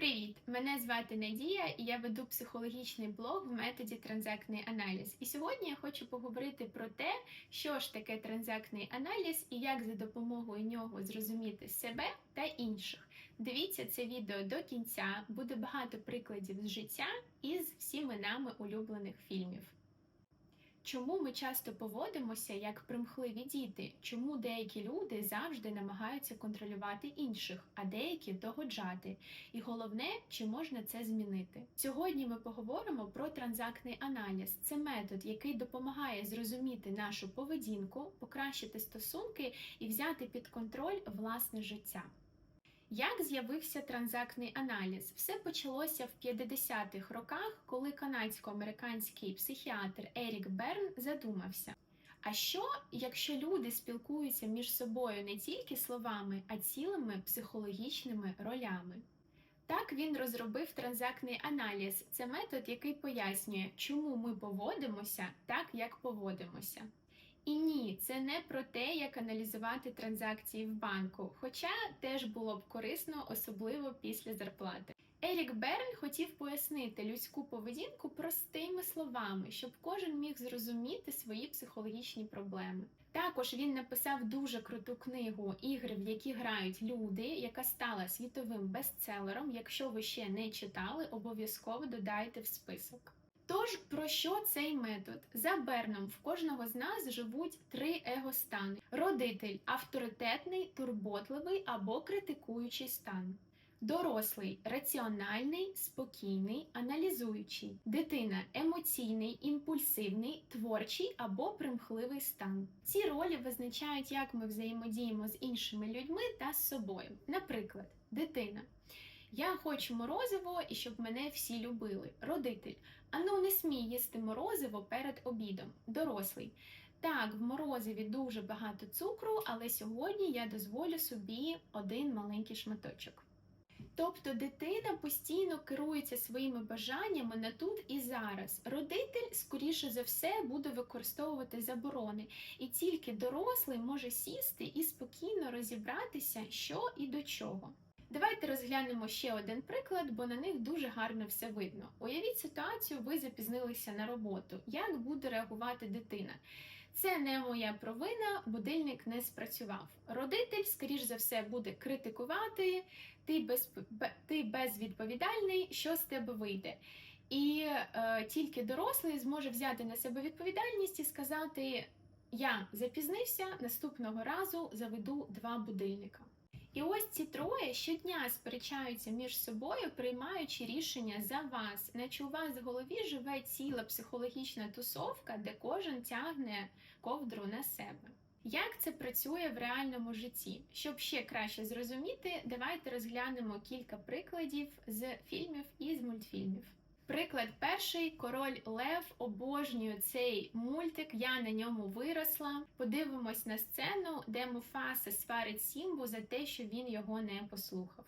Привіт! Мене звати Надія, і я веду психологічний блог в методі транзактний аналіз. І сьогодні я хочу поговорити про те, що ж таке транзактний аналіз і як за допомогою нього зрозуміти себе та інших. Дивіться це відео до кінця, буде багато прикладів з життя із всіми нами улюблених фільмів. Чому ми часто поводимося як примхливі діти? Чому деякі люди завжди намагаються контролювати інших, а деякі догоджати? І головне, чи можна це змінити? Сьогодні ми поговоримо про транзактний аналіз. Це метод, який допомагає зрозуміти нашу поведінку, покращити стосунки і взяти під контроль власне життя. Як з'явився транзактний аналіз? Все почалося в 50-х роках, коли канадсько-американський психіатр Ерік Берн задумався. А що, якщо люди спілкуються між собою не тільки словами, а цілими психологічними ролями? Так він розробив транзактний аналіз. Це метод, який пояснює, чому ми поводимося так, як поводимося. І ні, це не про те, як аналізувати транзакції в банку, хоча теж було б корисно, особливо після зарплати. Ерік Берн хотів пояснити людську поведінку простими словами, щоб кожен міг зрозуміти свої психологічні проблеми. Також він написав дуже круту книгу ігри, в які грають люди, яка стала світовим бестселером. Якщо ви ще не читали, обов'язково додайте в список. Тож про що цей метод? За Берном в кожного з нас живуть три егостани: родитель авторитетний, турботливий або критикуючий стан. Дорослий раціональний, спокійний, аналізуючий, дитина емоційний, імпульсивний, творчий або примхливий стан. Ці ролі визначають, як ми взаємодіємо з іншими людьми та з собою. Наприклад, дитина. Я хочу морозиво і щоб мене всі любили. Родитель. Ану, не смій їсти морозиво перед обідом. Дорослий. Так, в морозиві дуже багато цукру, але сьогодні я дозволю собі один маленький шматочок. Тобто дитина постійно керується своїми бажаннями на тут і зараз. Родитель, скоріше за все, буде використовувати заборони, і тільки дорослий може сісти і спокійно розібратися, що і до чого. Давайте розглянемо ще один приклад, бо на них дуже гарно все видно. Уявіть ситуацію, ви запізнилися на роботу. Як буде реагувати дитина? Це не моя провина, будильник не спрацював. Родитель, скоріш за все, буде критикувати, ти, без, ти безвідповідальний, що з тебе вийде. І е, тільки дорослий зможе взяти на себе відповідальність і сказати: Я запізнився, наступного разу заведу два будильника. І ось ці троє щодня сперечаються між собою, приймаючи рішення за вас, наче у вас в голові живе ціла психологічна тусовка, де кожен тягне ковдру на себе. Як це працює в реальному житті? Щоб ще краще зрозуміти, давайте розглянемо кілька прикладів з фільмів і з мультфільмів. Приклад перший король Лев обожнюю цей мультик. Я на ньому виросла. Подивимось на сцену, де Муфаса сварить Сімбу за те, що він його не послухав.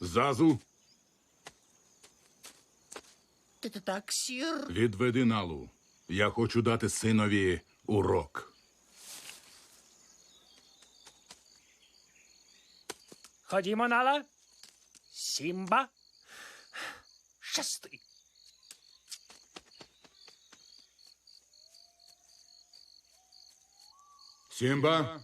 Зазу, Та так, сір. відведи налу. Я хочу дати синові урок. Ходімо, Нала. Сімба. Шести. Сімба,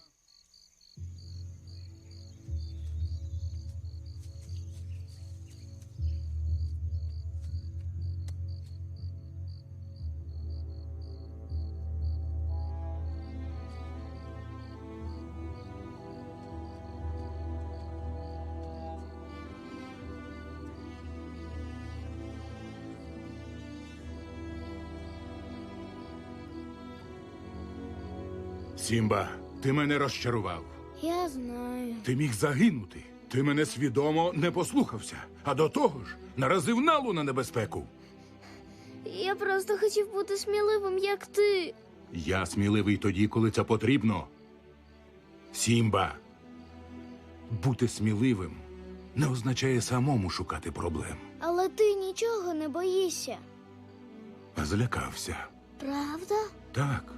Сімба, ти мене розчарував. Я знаю. Ти міг загинути. Ти мене свідомо не послухався, а до того ж наразив налу на небезпеку. Я просто хотів бути сміливим, як ти. Я сміливий тоді, коли це потрібно. Сімба. Бути сміливим не означає самому шукати проблем. Але ти нічого не боїшся. Злякався. Правда? Так.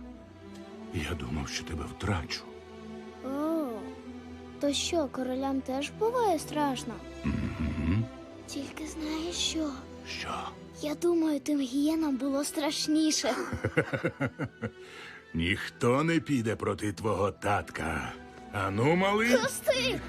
Я думав, що тебе втрачу. О, то що, королям теж буває страшно? Мгм. Тільки знаєш що? Що? Я думаю, тим гієнам було страшніше. Ніхто не піде проти твого татка. Ану, малий. Пусти!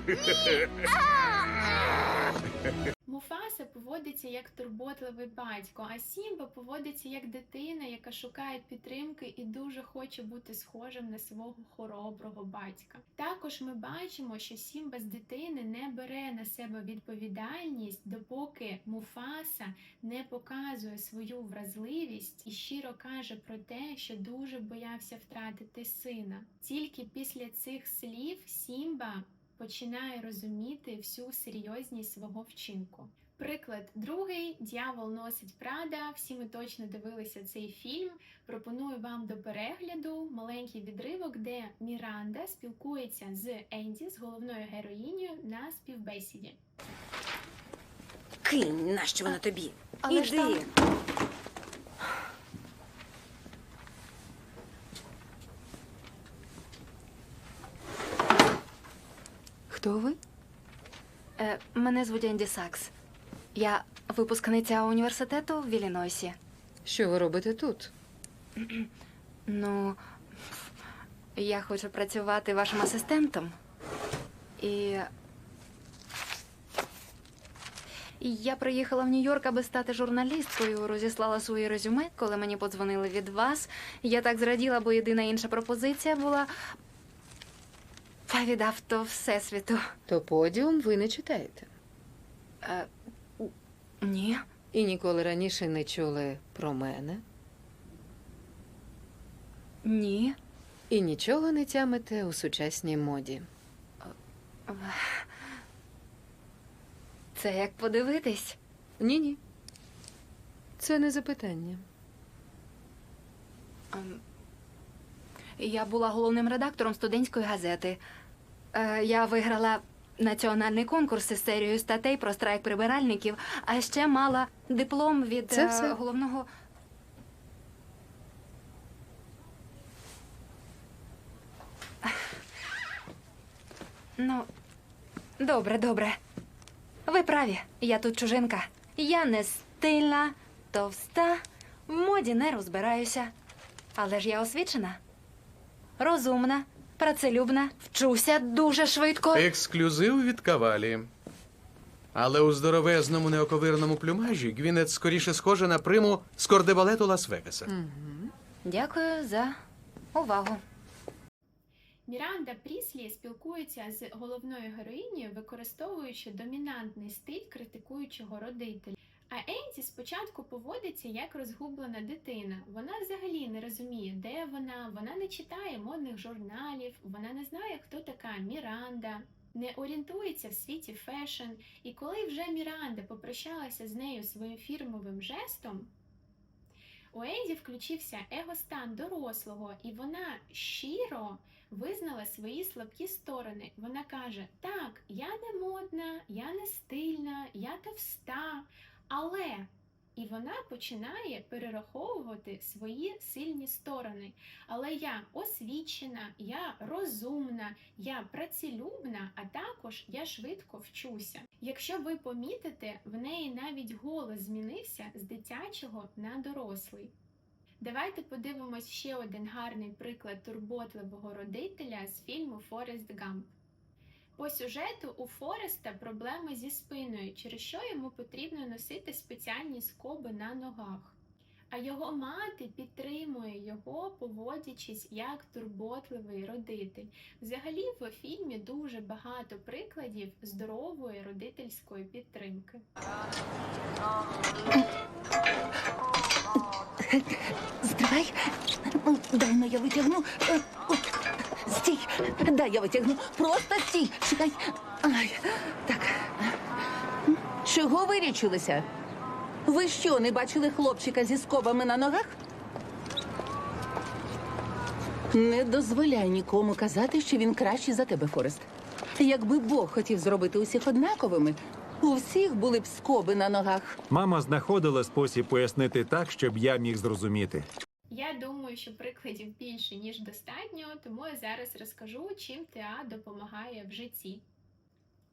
Муфаса поводиться як турботливий батько, а Сімба поводиться як дитина, яка шукає підтримки і дуже хоче бути схожим на свого хороброго батька. Також ми бачимо, що Сімба з дитини не бере на себе відповідальність, допоки Муфаса не показує свою вразливість і щиро каже про те, що дуже боявся втратити сина. Тільки після цих слів Сімба починає розуміти всю серйозність свого вчинку. Приклад другий дьявол носить Прада. Всі ми точно дивилися цей фільм. Пропоную вам до перегляду маленький відривок, де Міранда спілкується з Енді, з головною героїнею на співбесіді. Кинь, нащо вона тобі? Але ж Іди. Хто ви? Е, мене звуть Енді Сакс. Я випускниця університету в Іллінойсі. Що ви робите тут? Ну, я хочу працювати вашим асистентом. І. І Я приїхала в Нью-Йорк, аби стати журналісткою, розіслала своє резюме, коли мені подзвонили від вас. Я так зраділа, бо єдина інша пропозиція була. Та від авто Всесвіту. То подіум ви не читаєте. Е, ні. І ніколи раніше не чули про мене. Ні. І нічого не тямите у сучасній моді. Це як подивитись. Ні, ні. Це не запитання. Ем, Я була головним редактором студентської газети. Е, Я виграла національний конкурс із серією статей про страйк прибиральників, а ще мала диплом від Це е, все? головного. Ну, добре, добре. Ви праві, я тут чужинка. Я не стильна, товста, в моді не розбираюся. Але ж я освічена, розумна, працелюбна, вчуся дуже швидко. Ексклюзив від кавалі. Але у здоровезному неоковирному плюмажі Гвінет скоріше схожа на приму з кордебалету Лас-Вегаса. Дякую за увагу. Міранда Пріслі спілкується з головною героїнею, використовуючи домінантний стиль критикуючого родителя. А Енді спочатку поводиться як розгублена дитина. Вона взагалі не розуміє, де вона, вона не читає модних журналів, вона не знає, хто така Міранда, не орієнтується в світі фешн. І коли вже Міранда попрощалася з нею своїм фірмовим жестом, у Енді включився егостан дорослого, і вона щиро визнала свої слабкі сторони. Вона каже: Так, я не модна, я не стильна, я товста, але. І вона починає перераховувати свої сильні сторони. Але я освічена, я розумна, я працелюбна, а також я швидко вчуся. Якщо ви помітите, в неї навіть голос змінився з дитячого на дорослий. Давайте подивимось ще один гарний приклад турботливого родителя з фільму Форест Гамп. По сюжету у Фореста проблеми зі спиною, через що йому потрібно носити спеціальні скоби на ногах. А його мати підтримує його, поводячись як турботливий родитель. Взагалі, в фільмі дуже багато прикладів здорової родительської підтримки. Стривай. Дай ну я витягну. Е, о, Стій. Дай я витягну. Просто стій. Чекай. Ай. Так. Чого вирічилися? Ви що, не бачили хлопчика зі скобами на ногах? Не дозволяй нікому казати, що він кращий за тебе, Форест. Якби Бог хотів зробити усіх однаковими, у всіх були б скоби на ногах. Мама знаходила спосіб пояснити так, щоб я міг зрозуміти. Я думаю, що прикладів більше ніж достатньо, тому я зараз розкажу, чим ТА допомагає в житті.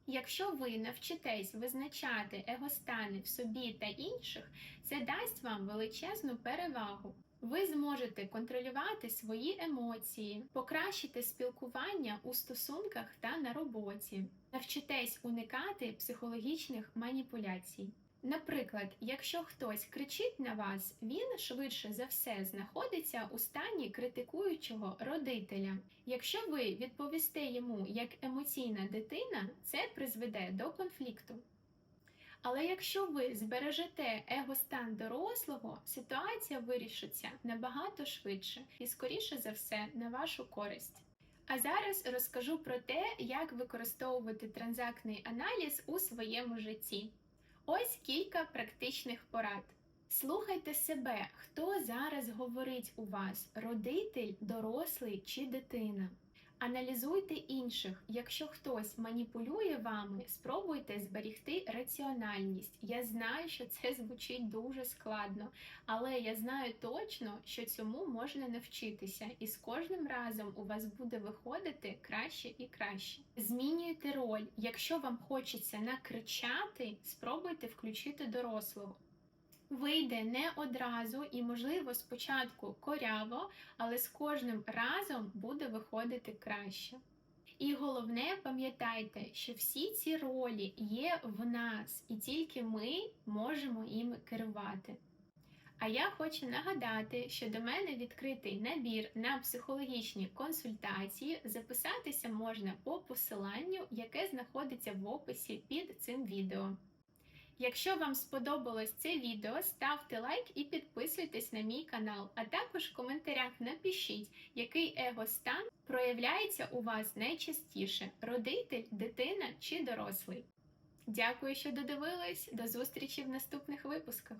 Якщо ви навчитесь визначати егостани в собі та інших, це дасть вам величезну перевагу. Ви зможете контролювати свої емоції, покращити спілкування у стосунках та на роботі, навчитесь уникати психологічних маніпуляцій. Наприклад, якщо хтось кричить на вас, він швидше за все знаходиться у стані критикуючого родителя. Якщо ви відповісте йому як емоційна дитина, це призведе до конфлікту. Але якщо ви збережете егостан дорослого, ситуація вирішиться набагато швидше і, скоріше за все, на вашу користь. А зараз розкажу про те, як використовувати транзактний аналіз у своєму житті. Ось кілька практичних порад. Слухайте себе, хто зараз говорить у вас: родитель, дорослий чи дитина. Аналізуйте інших. Якщо хтось маніпулює вами, спробуйте зберігти раціональність. Я знаю, що це звучить дуже складно, але я знаю точно, що цьому можна навчитися, і з кожним разом у вас буде виходити краще і краще. Змінюйте роль. Якщо вам хочеться накричати, спробуйте включити дорослого. Вийде не одразу і, можливо, спочатку коряво, але з кожним разом буде виходити краще. І головне, пам'ятайте, що всі ці ролі є в нас, і тільки ми можемо їм керувати. А я хочу нагадати, що до мене відкритий набір на психологічні консультації. Записатися можна по посиланню, яке знаходиться в описі під цим відео. Якщо вам сподобалось це відео, ставте лайк і підписуйтесь на мій канал, а також в коментарях напишіть, який егостан проявляється у вас найчастіше: родитель, дитина чи дорослий. Дякую, що додивились. До зустрічі в наступних випусках.